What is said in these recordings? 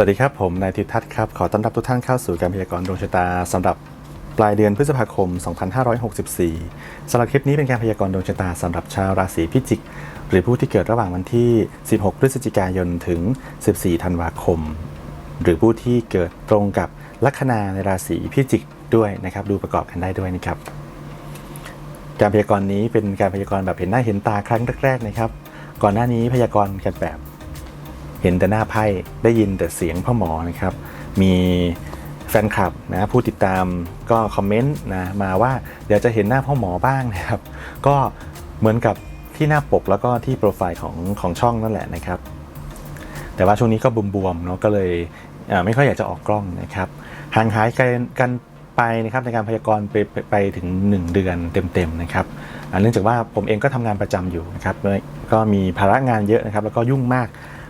สวัสดีครับ ผมนายทิทัศน์ครับ ขอต้อนรับทุกท่านเข้าสู่การพยากรณ์ดวงชะตาสำหรับปลายเดือนพฤษภาคม 2564 สำหรับคลิปนี้เป็นการพยากรณ์ดวงชะตาสำหรับชาวราศีพิจิก หรือผู้ที่เกิดระหว่างวันที่ 16 พฤศจิกายนถึง 14 ธันวาคม หรือผู้ที่เกิดตรงกับลัคนาในราศีพิจิกด้วยนะครับ ดูประกอบกันได้ด้วยนะครับ การพยากรณ์นี้เป็นการพยากรณ์แบบเห็นหน้าเห็นตาครั้งแรกๆนะครับ ก่อนหน้านี้พยากรณ์กันแบบ เห็นแต่หน้าไพ่ได้ยินแต่เสียงพ่อหมอนะครับ มีแฟนคลับนะผู้ติดตามก็คอมเมนต์นะมาว่าเดี๋ยวจะเห็นหน้าพ่อหมอบ้างนะครับ ก็เหมือนกับที่หน้าปกแล้วก็ที่โปรไฟล์ของของช่องนั่นแหละนะครับ แต่ว่าช่วงนี้ก็บวมๆเนาะก็เลยไม่ค่อยอยากจะออกกล้องนะครับห่างหายกันกันไปนะครับในการพยากรณ์ไปไปถึง 1 เดือนเต็มๆนะครับเนื่องจากว่าผมเองก็ทำงานประจำอยู่นะครับก็มีภาระงานเยอะนะครับแล้วก็ยุ่งมาก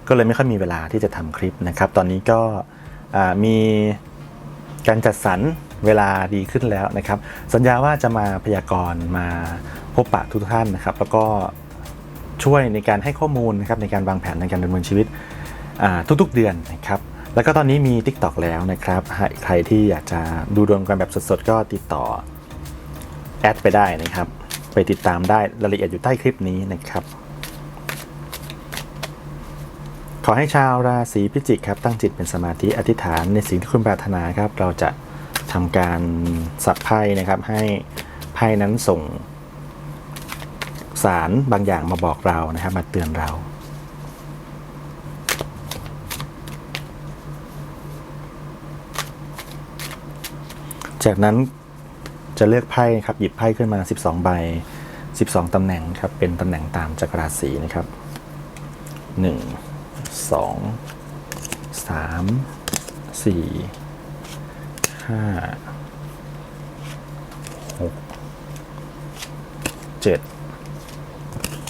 ก็เลยไม่ค่อยมีเวลาที่จะทำคลิปนะครับ ตอนนี้ก็มีการจัดสรรเวลาดีขึ้นแล้วนะครับ สัญญาว่าจะมาพยากรณ์มาพบปะทุกท่านนะครับ แล้วก็ช่วยในการให้ข้อมูลนะครับในการวางแผนในการดำเนินชีวิตทุกๆเดือนนะครับแล้วก็ตอนนี้มี TikTok แล้วนะครับ ใครที่อยากจะดูดวงกันแบบสดๆ ก็ติดต่อแอดไปได้นะครับ ไปติดตามได้รายละเอียดอยู่ใต้คลิปนี้นะครับ ขอให้ชาวราศีพิจิกครับตั้งจิตเป็นสมาธิอธิษฐานในสิ่งที่คุณปรารถนาครับเราจะทำการสับไพ่นะครับให้ไพ่นั้นส่งสารบางอย่างมาบอกเรานะครับ มาเตือนเรา จากนั้นจะเลือกไพ่ครับหยิบไพ่ขึ้นมา 12 ใบ 12 ตำแหน่งครับเป็นตำแหน่งตามจักรราศีนะครับ 1 สองสามสี่ห้าหกเจ็ด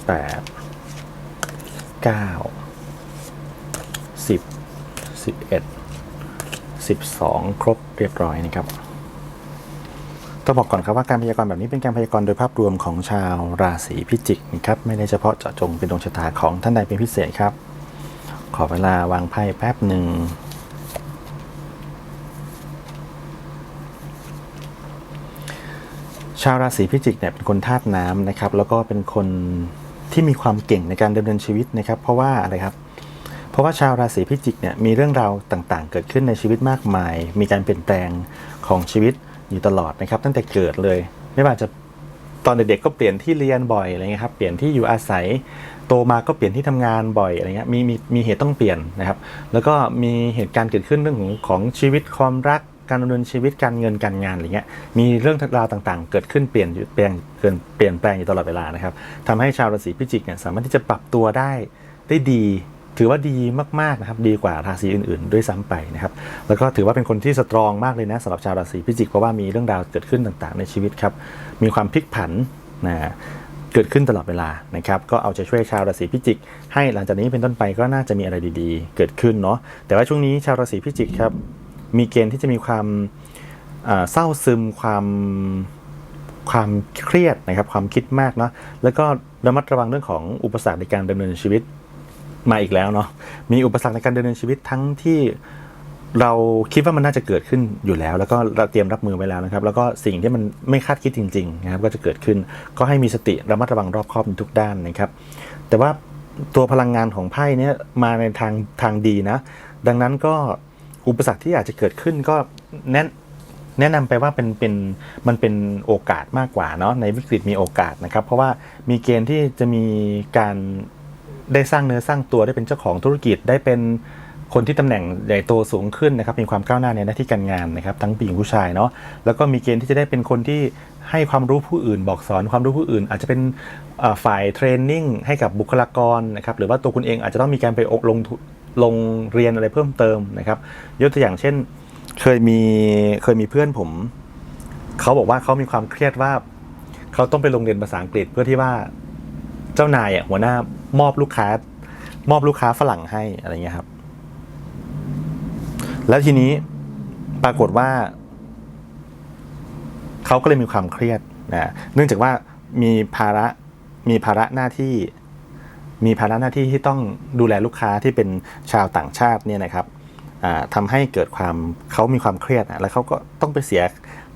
แปดเก้าสิบสิบเอ็ดสิบสองครบเรียบร้อยนะครับต้องบอกก่อนครับว่าการพยากรณ์แบบนี้เป็นการพยากรณ์โดยภาพรวมของชาวราศีพิจิกนะครับไม่ได้เฉพาะเจาะจงเป็นดวงชะตาของท่านใดเป็นพิเศษครับ ขอเวลาวางไพ่แป๊บหนึ่ง ชาวราศีพิจิกเนี่ยเป็นคนธาตุน้ำนะครับ แล้วก็เป็นคนที่มีความเก่งในการดำเนินชีวิตนะครับ เพราะว่าอะไรครับ เพราะว่าชาวราศีพิจิกเนี่ยมีเรื่องราวต่างๆ เกิดขึ้นในชีวิตมากมาย มีการเปลี่ยนแปลงของชีวิตอยู่ตลอดนะครับ ตั้งแต่เกิดเลย ไม่ว่าจะ ตอนเด็กๆก็เปลี่ยนที่เรียนบ่อยอะไรเงี้ยครับเปลี่ยนที่อยู่อาศัยโตมาก็เปลี่ยนที่ทำงานบ่อยอะไรเงี้ยมีมีมีเหตุต้องเปลี่ยนนะครับ แล้วก็มีเหตุการณ์เกิดขึ้นเรื่องของของชีวิตความรักการดำเนินชีวิตการเงินการงานอะไรเงี้ยมีเรื่องราวต่างๆ เกิดขึ้นเปลี่ยนเปลี่ยนเกินเปลี่ยนแปลงอยู่ตลอดเวลานะครับทำให้ชาวราศีพิจิกเนี่ยสามารถที่จะปรับตัวได้ได้ดี ถือว่าดีมากๆนะครับดีกว่าราศีอื่นๆ ด้วยซ้ำไปนะครับแล้วก็ถือว่าเป็นคนที่สตรองมากเลยนะสำหรับชาวราศีพิจิกเพราะว่ามีเรื่องราวเกิดขึ้นต่างๆ ในชีวิตครับมีความพลิกผันนะเกิดขึ้นตลอดเวลานะครับก็เอาใจช่วยชาวราศีพิจิก ให้หลังจากนี้เป็นต้นไปก็น่าจะมีอะไรดีๆ เกิดขึ้นเนาะแต่ว่าช่วงนี้ชาวราศีพิจิกครับมีเกณฑ์ที่จะมีความเศร้าซึมความความเครียดนะครับความคิดมากเนาะแล้วก็ระมัดระวังเรื่องของอุปสรรคในการดำเนินชีวิต มาอีกแล้วเนาะมีอุปสรรคในการดำเนินชีวิตทั้งที่เราคิดว่ามันน่าจะเกิดขึ้นอยู่แล้ว แล้วก็เราเตรียมรับมือไว้แล้วนะครับ แล้วก็สิ่งที่มันไม่คาดคิดจริงๆนะครับก็จะเกิดขึ้นก็ให้มีสติระมัดระวังรอบคอบในทุกด้านนะครับ แต่ว่าตัวพลังงานของไพ่เนี้ยมาในทางทางดีนะ ดังนั้นก็อุปสรรคที่อาจจะเกิดขึ้นก็แน่นแนะนำไปว่าเป็นเป็นมันเป็นโอกาสมากกว่าเนาะในวิกฤตมีโอกาสนะครับ เพราะว่ามีเกณฑ์ที่จะมีการ ได้สร้างเนื้อสร้างตัวได้เป็นเจ้าของธุรกิจได้เป็นคนที่ตำแหน่งใหญ่โตสูงขึ้นนะครับมีความก้าวหน้าในหน้าที่การงานนะครับทั้งผู้หญิงผู้ชายเนาะแล้วก็มีเกณฑ์ที่จะได้เป็นคนที่ให้ความรู้ผู้อื่นบอกสอนความรู้ผู้อื่น อาจจะเป็นฝ่ายเทรนนิ่งให้กับบุคลากรนะครับหรือว่าตัวคุณเองอาจจะต้องมีการไปอบลงลงเรียนอะไรเพิ่มเติมนะครับยกตัวอย่างเช่นเคยมีเคยมีเพื่อนผมเขาบอกว่าเขามีความเครียดว่าเขาต้องไปลงเรียนภาษาอังกฤษเพื่อที่ว่าเจ้านายอะหัวหน้า มอบลูกค้ามอบลูกค้าฝรั่งให้อะไรเงี้ยครับ แล้วทีนี้ปรากฏว่าเขาก็เลยมีความเครียดนะเนื่องจากว่ามีภาระมีภาระหน้าที่ มีภาระหน้าที่ที่ต้องดูแลลูกค้าที่เป็นชาวต่างชาติเนี่ยนะครับอ่าทำให้เกิดความเขามีความเครียดนะแล้วเขาก็ต้องไปเสีย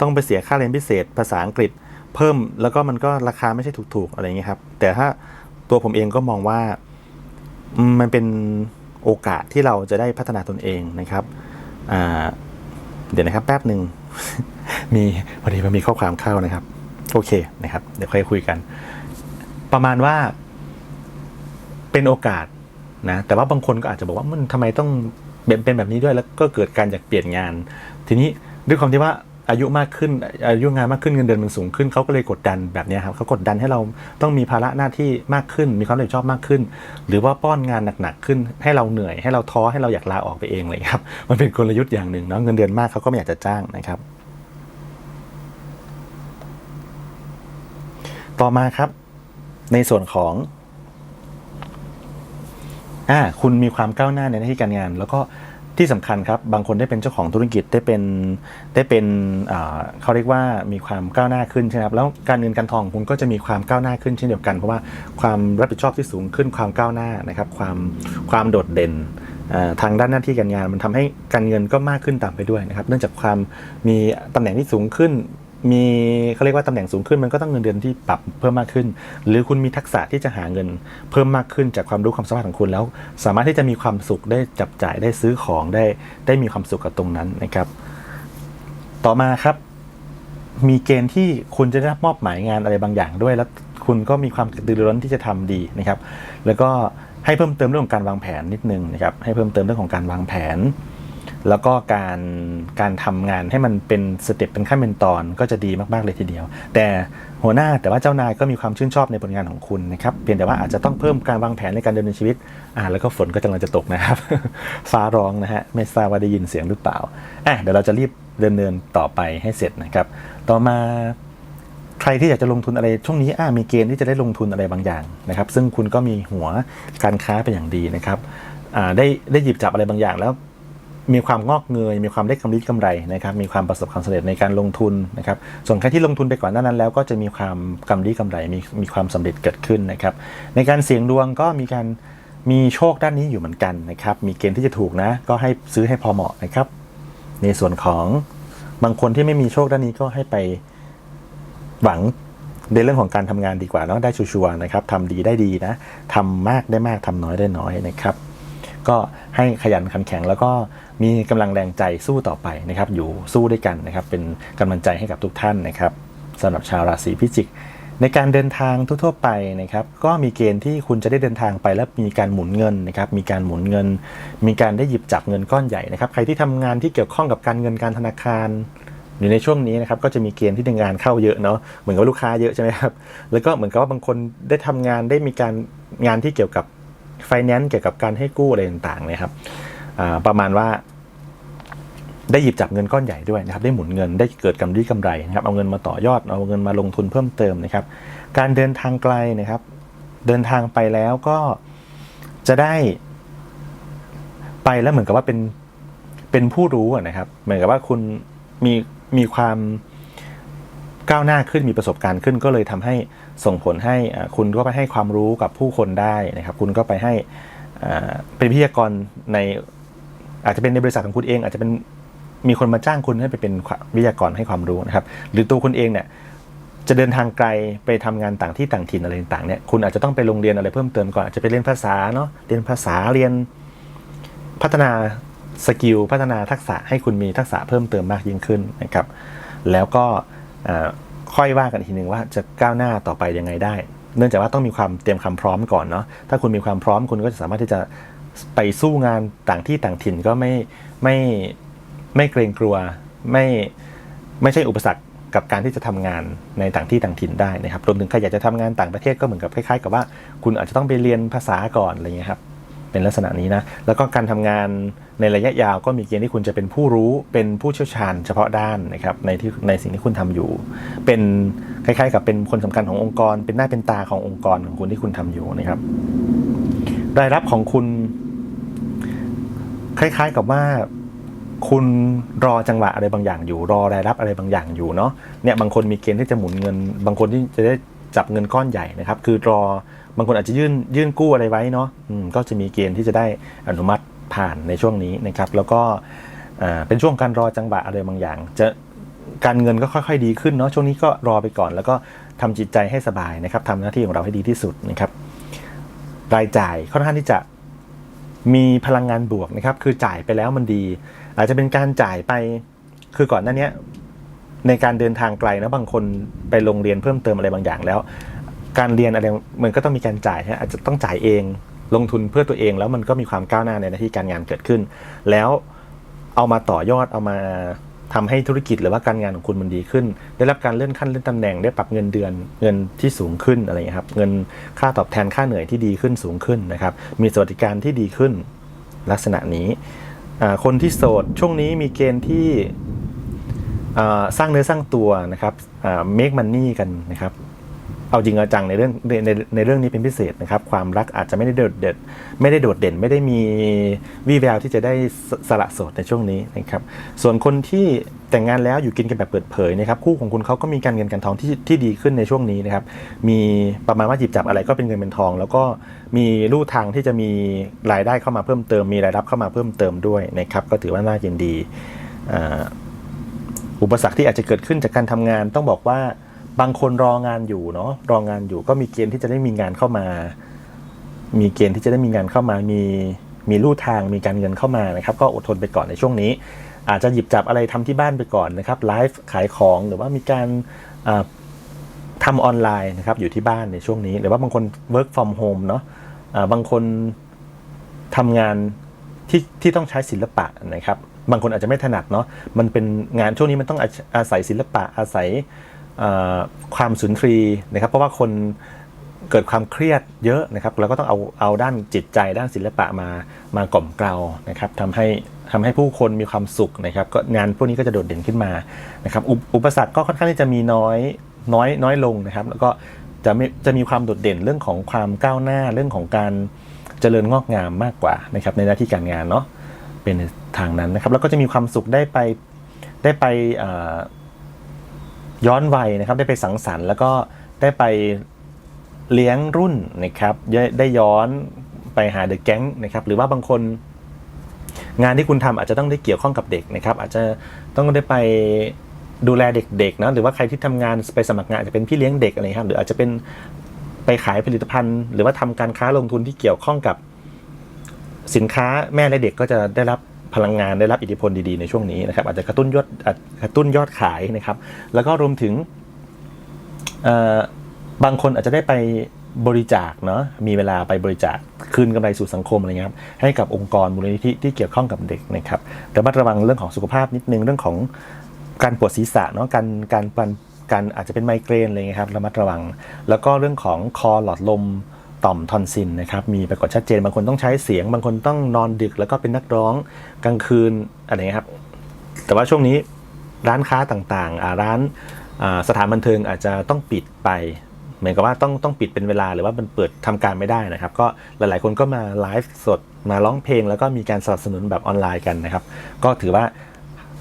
ต้องไปเสียค่าเรียนพิเศษ ภาษาอังกฤษเพิ่มแล้วก็มันก็ราคาไม่ใช่ถูกๆอะไรเงี้ยครับ แต่ถ้า ตัวผมเองก็มองว่ามันเป็นโอกาสที่เราจะได้พัฒนาตนเองนะครับเดี๋ยวนะครับแป๊บหนึ่งมีพอดีมันมีข้อความเข้านะครับ โอเคนะครับ เดี๋ยวค่อยคุยกัน ประมาณว่า เป็นโอกาสนะแต่ว่าบางคนก็อาจจะบอกว่ามันทำไมต้องเป็นแบบนี้ด้วยแล้วก็เกิดการอยากเปลี่ยนงาน ทีนี้ด้วยความที่ว่า อายุมากขึ้นอายุงานมากขึ้นเงินเดือนมันสูงขึ้นเขาก็เลยกดดันแบบนี้ครับเขากดดันให้เราต้องมีภาระหน้าที่มากขึ้น มีความรับผิดชอบมากขึ้น หรือว่าป้อนงานหนักๆขึ้น ให้เราเหนื่อยให้เราท้อให้เราอยากลาออกไปเองเลยครับมันเป็นกลยุทธ์อย่างหนึ่งเนาะเงินเดือนมากเขาก็ไม่อยากจะจ้างนะครับ ต่อมาครับ ในส่วนของอ่าคุณมีความก้าวหน้าในหน้าที่การงาน แล้วก็ ที่สำคัญครับ บางคนได้เป็นเจ้าของธุรกิจได้เป็นได้เป็นเขาเรียกว่ามีความก้าวหน้าขึ้นใช่ไหมครับแล้วการเงินการทองคุณก็จะมีความก้าวหน้าขึ้นเช่นเดียวกัน เพราะว่าความรับผิดชอบที่สูงขึ้นความก้าวหน้านะครับ ความความโดดเด่นทางด้านหน้าที่การงานมันทำให้การเงินก็มากขึ้นตามไปด้วยนะครับ เนื่องจากความมีตำแหน่งที่สูงขึ้น มีเขาเรียกว่าตำแหน่งสูงขึ้นมันก็ต้องเงินเดือนที่ปรับเพิ่มมากขึ้น หรือคุณมีทักษะที่จะหาเงินเพิ่มมากขึ้นจากความรู้ความสามารถของคุณแล้ว สามารถที่จะมีความสุขได้จับจ่ายได้ซื้อของได้ได้มีความสุขกับตรงนั้นนะครับ ต่อมาครับ มีเกณฑ์ที่คุณจะได้รับมอบหมายงานอะไรบางอย่างด้วยแล้วคุณก็มีความกระตือรือร้นที่จะทำดีนะครับ แล้วก็ให้เพิ่มเติมเรื่องของการวางแผนนิดนึงนะครับ ให้เพิ่มเติมเรื่องของการวางแผน แล้วก็การการทำงานให้มันเป็นสเต็ปเป็นขั้นเป็นตอนก็จะดีมากๆเลยทีเดียว แต่หัวหน้าแต่ว่าเจ้านายก็มีความชื่นชอบในผลงานของคุณนะครับเพียงแต่ว่าอาจจะต้องเพิ่มการวางแผนในการดำเนินชีวิตอ่าแล้วก็ฝนก็กำลังจะตกนะครับ ฟ้าร้องนะฮะไม่ทราบว่าได้ยินเสียงหรือเปล่าอะเดี๋ยวเราจะรีบดำเนินต่อไปให้เสร็จนะครับ ต่อมาใครที่อยากจะลงทุนอะไรช่วงนี้อ่ามีเกณฑ์ที่จะได้ลงทุนอะไรบางอย่างนะครับ ซึ่งคุณก็มีหัวการค้าเป็นอย่างดีนะครับอ่าได้ได้หยิบจับอะไรบางอย่างแล้ว มีความงอกเงย มีความได้กำไรกำไรนะครับมีความประสบความสำเร็จในการลงทุนนะครับส่วนใครที่ลงทุนไปก่อนหน้านั้นแล้ว ก็จะมีความกำไรกำไรมีมีความสำเร็จเกิดขึ้นนะครับในการเสี่ยงดวงก็มีการมีโชคด้านนี้อยู่เหมือนกันนะครับมีเกณฑ์ที่จะถูกนะ ก็ให้ซื้อให้พอเหมาะนะครับ ในส่วนของบางคนที่ไม่มีโชคด้านนี้ก็ให้ไปหวังในเรื่องของการทำงานดีกว่าเนาะได้ชัวร์นะครับทำดีได้ดีนะทำมากได้มากทำน้อยได้น้อยนะครับ ก็ให้ขยันขันแข็งแล้วก็ มีกำลังแรงใจสู้ต่อไปนะครับ อยู่สู้ด้วยกันนะครับ เป็นกำลังใจให้กับทุกท่านนะครับสำหรับชาวราศีพิจิก ในการเดินทางทั่วๆไปนะครับ ก็มีเกณฑ์ที่คุณจะได้เดินทางไปแล้วมีการหมุนเงินนะครับ มีการหมุนเงิน มีการได้หยิบจับเงินก้อนใหญ่นะครับ ใครที่ทำงานที่เกี่ยวข้องกับการเงินการธนาคารอยู่ในช่วงนี้นะครับก็จะมีเกณฑ์ที่งานเข้าเยอะเนาะเหมือนกับลูกค้าเยอะใช่ไหมครับแล้วก็เหมือนกับว่าบางคนได้ทำงานได้มีการงานที่เกี่ยวกับไฟแนนซ์เกี่ยวกับการให้กู้อะไรต่างๆนะครับประมาณว่า ได้หยิบจับเงินก้อนใหญ่ด้วยนะครับได้หมุนเงินได้เกิดกำไรกำไรนะครับเอาเงินมาต่อยอดเอาเงินมาลงทุนเพิ่มเติมนะครับ การเดินทางไกลนะครับ เดินทางไปแล้วก็จะได้ ไปแล้วเหมือนกับว่าเป็นเป็นผู้รู้นะครับ เหมือนกับว่าคุณมีมีความก้าวหน้าขึ้นมีประสบการณ์ขึ้นก็เลยทำให้ส่งผลให้คุณก็ไปให้ความรู้กับผู้คนได้นะครับ คุณก็ไปให้เป็นพิธีกรในอาจจะเป็นในบริษัทของคุณเอง อาจจะเป็น มีคนมาจ้างคุณให้ไปเป็นวิทยากรให้ความรู้นะครับ หรือตัวคุณเองเนี่ยจะเดินทางไกลไปทำงานต่างที่ต่างถิ่นอะไรต่างเนี่ยคุณอาจจะต้องไปโรงเรียนอะไรเพิ่มเติมก่อนอาจจะไปเรียนภาษาเนาะเรียนภาษาเรียนพัฒนาสกิลพัฒนาทักษะให้คุณมีทักษะเพิ่มเติมมากยิ่งขึ้นนะครับ แล้วก็ค่อยว่ากันทีหนึ่งว่าจะก้าวหน้าต่อไปยังไงได้ เนื่องจากว่าต้องมีความเตรียมความพร้อมก่อนเนาะถ้าคุณมีความพร้อมคุณก็จะสามารถที่จะไปสู้งานต่างที่ต่างถิ่นก็ไม่ไม่ ไม่เกรงกลัวไม่ไม่ใช่อุปสรรคกับการที่จะทำงานในต่างที่ต่างถิ่นได้นะครับรวมถึงใครอยากจะทำงานต่างประเทศก็เหมือนกับคล้ายๆ กับว่าคุณอาจจะต้องไปเรียนภาษาก่อนอะไรเงี้ยครับเป็นลักษณะนี้นะแล้วก็การทำงานในระยะยาวก็มีเกณฑ์ที่คุณจะเป็นผู้รู้เป็นผู้เชี่ยวชาญเฉพาะด้านนะครับในที่ในสิ่งที่คุณทำอยู่ เป็นคล้ายๆ กับเป็นคนสำคัญขององค์กร เป็นหน้าเป็นตาขององค์กรของคุณที่คุณทำอยู่นะครับรายรับของคุณ คล้ายๆกับว่า คุณรอจังหวะอะไรบางอย่างอยู่ รอรายรับอะไรบางอย่างอยู่เนาะเนี่ยบางคนมีเกณฑ์ที่จะหมุนเงิน บางคนที่จะได้จับเงินก้อนใหญ่นะครับ คือรอบางคนอาจจะยื่นยื่นกู้อะไรไว้เนาะก็จะมีเกณฑ์ที่จะได้อนุมัติผ่านในช่วงนี้นะครับ แล้วก็เป็นช่วงการรอจังหวะอะไรบางอย่าง จะการเงินก็ค่อยๆ ดีขึ้นเนาะช่วงนี้ก็รอไปก่อน แล้วก็ทำจิตใจให้สบายนะครับทำหน้าที่ของเราให้ดีที่สุดนะครับ รายจ่ายค่อนข้างที่จะมีพลังงานบวกนะครับ คือจ่ายไปแล้วมันดี อาจจะเป็นการจ่ายไปคือก่อนหน้าเนี้ยในการเดินทางไกลนะบางคนไปโรงเรียนเพิ่มเติมอะไรบางอย่างแล้ว การเรียนอะไรมันก็ต้องมีการจ่ายฮะอาจจะต้องจ่ายเองลงทุนเพื่อตัวเองแล้วมันก็มีความก้าวหน้าในหน้าที่การงานเกิดขึ้น แล้วเอามาต่อยอดเอามาทำให้ธุรกิจหรือว่าการงานของคุณมันดีขึ้น ได้รับการเลื่อนขั้นเลื่อนตำแหน่งได้ปรับเงินเดือนเงินที่สูงขึ้นอะไรอย่างเงี้ยครับ เงินค่าตอบแทนค่าเหนื่อยที่ดีขึ้นสูงขึ้นนะครับ มีสวัสดิการที่ดีขึ้นลักษณะนี้ คนที่โสดช่วงนี้มีเกณฑ์ที่สร้างเนื้อสร้างตัวนะครับ make money กันนะครับ เอาจริงเอาจังในเรื่องในในในเรื่องนี้เป็นพิเศษนะครับ ความรักอาจจะไม่ได้โดดเด่นไม่ได้โดดเด่น ไม่ได้มีวี่แววที่จะได้สสละโสดในช่วงนี้นะครับ ส่วนคนที่แต่งงานแล้วอยู่กินกันแบบเปิดเผยนะครับคู่ของคุณเขาก็มีการเงินการทองที่ที่ดีขึ้นในช่วงนี้นะครับ มีประมาณว่าหยิบจับอะไรก็เป็นเงินเป็นทอง แล้วก็มีลู่ทางที่จะมีรายได้เข้ามาเพิ่มเติม มีรายรับเข้ามาเพิ่มเติมด้วยนะครับก็ถือว่าน่ายินดีอุปสรรคที่อาจจะเกิดขึ้นจากการทำงานต้องบอกว่า บางคนรองานอยู่เนาะรองานอยู่ก็มีเกณฑ์ที่จะได้มีงานเข้ามา มีเกณฑ์ที่จะได้มีงานเข้ามา มีมีลู่ทางมีการเงินเข้ามานะครับ ก็อดทนไปก่อนในช่วงนี้ อาจจะหยิบจับอะไรทำที่บ้านไปก่อนนะครับไลฟ์ขายของหรือว่ามีการอ่าทำออนไลน์นะครับอยู่ที่บ้านในช่วงนี้ หรือว่าบางคน work from home เนาะอ่าบางคนทำงานที่ที่ต้องใช้ศิลปะนะครับ บางคนอาจจะไม่ถนัดเนาะมันเป็นงานช่วงนี้มันต้องอาอาศัยศิลปะอาศัย ความสุนทรีนะครับ เพราะว่าคนเกิดความเครียดเยอะนะครับ เราก็ต้องเอาเอาด้านจิตใจด้านศิลปะมามากล่อมเกลานะครับทำให้ทำให้ผู้คนมีความสุขนะครับ ก็งานพวกนี้ก็จะโดดเด่นขึ้นมานะครับอุปอุปสรรคก็ค่อนข้างที่จะมีน้อยน้อยน้อยลงนะครับ แล้วก็จะไม่จะมีความโดดเด่นเรื่องของความก้าวหน้าเรื่องของการเจริญงอกงามมากกว่านะครับในหน้าที่การงานเนาะเป็นทางนั้นนะครับ แล้วก็จะมีความสุขได้ไปได้ไปอ่อ ย้อนวัยนะครับได้ไปสังสรรค์แล้วก็ได้ไปเลี้ยงรุ่นนะครับได้ย้อนไปหาเดอะแก๊งนะครับหรือว่าบางคนงานที่คุณทำอาจจะต้องได้เกี่ยวข้องกับเด็กนะครับ อาจจะต้องได้ไปดูแลเด็กๆนะหรือว่าใครที่ทำงานไปสมัครงานอาจจะเป็นพี่เลี้ยงเด็กอะไรครับหรืออาจจะเป็นไปขายผลิตภัณฑ์ หรือว่าทำการค้าลงทุนที่เกี่ยวข้องกับสินค้าแม่และเด็กก็จะได้รับ พลังงานได้รับอิทธิพลดีๆในช่วงนี้นะครับอาจจะกระตุ้นยอดกระตุ้นยอดขายนะครับ แล้วก็รวมถึงบางคนอาจจะได้ไปบริจาคเนาะมีเวลาไปบริจาคคืนกำไรสู่สังคมอะไรเงี้ยครับให้กับองค์กรมูลนิธิที่เกี่ยวข้องกับเด็กนะครับแต่ระมัดระวังเรื่องของสุขภาพนิดนึงเรื่องของการปวดศีรษะเนาะการการการการอาจจะเป็นไมเกรนอะไรเงี้ยครับระมัดระวัง แล้วก็เรื่องของคอหลอดลม ต่อมทอนซิลนะครับมีปรากฏชัดเจนบางคนต้องใช้เสียง บางคนต้องนอนดึกแล้วก็เป็นนักร้องกลางคืนอะไรเงี้ยครับ แต่ว่าช่วงนี้ร้านค้าต่างๆอ่าร้านอ่าสถานบันเทิงอาจจะต้องปิดไป เหมือนกับว่าต้องต้องปิดเป็นเวลาหรือว่ามันเปิดทำการไม่ได้นะครับ ก็หลายๆคนก็มาไลฟ์สดมาร้องเพลง แล้วก็มีการสนับสนุนแบบออนไลน์กันนะครับ ก็ถือว่า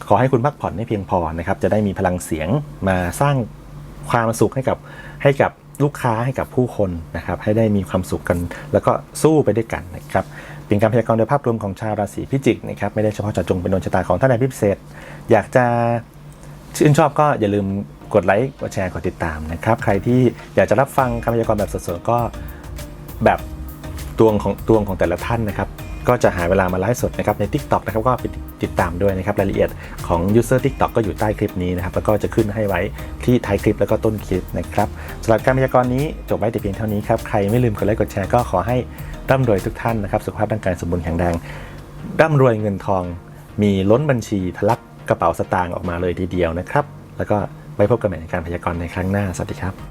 ขอให้คุณพักผ่อนให้เพียงพอนะครับ จะได้มีพลังเสียงมาสร้างความสุขให้กับให้กับ ลูกค้าให้กับผู้คนนะครับให้ได้มีความสุขกัน แล้วก็สู้ไปด้วยกันนะครับเป็นการพยากรณ์โดยภาพรวมของชาวราศีพิจิกนะครับไม่ได้เฉพาะเจาะจงเป็นดวงชะตาของท่านใดพิเศษ อยากจะชื่นชอบก็อย่าลืมกดไลค์กดแชร์กดติดตามนะครับใครที่อยากจะรับฟังคำพยากรณ์แบบสดๆก็แบบดวงของดวงของแต่ละท่านนะครับ ก็จะหาเวลามาไลฟ์สดนะครับใน TikTok นะครับก็ไปติดตามด้วยนะครับรายละเอียดของ User TikTok ก็อยู่ใต้คลิปนี้นะครับแล้วก็จะขึ้นให้ไว้ที่ท้ายคลิปแล้วก็ต้นคลิปนะครับสำหรับการพยากรณ์นี้จบไว้แต่เพียงเท่านี้ครับใครไม่ลืมกดไลค์กดแชร์ก็ขอให้ร่ำรวยทุกท่านนะครับสุขภาพร่างกายสมบูรณ์แข็งแรงร่ำรวยเงินทอง มีล้นบัญชีทะลักกระเป๋าสตางค์ออกมาเลยทีเดียวนะครับแล้วก็ไว้พบกันใหม่ในการพยากรณ์ในครั้งหน้าสวัสดีครับ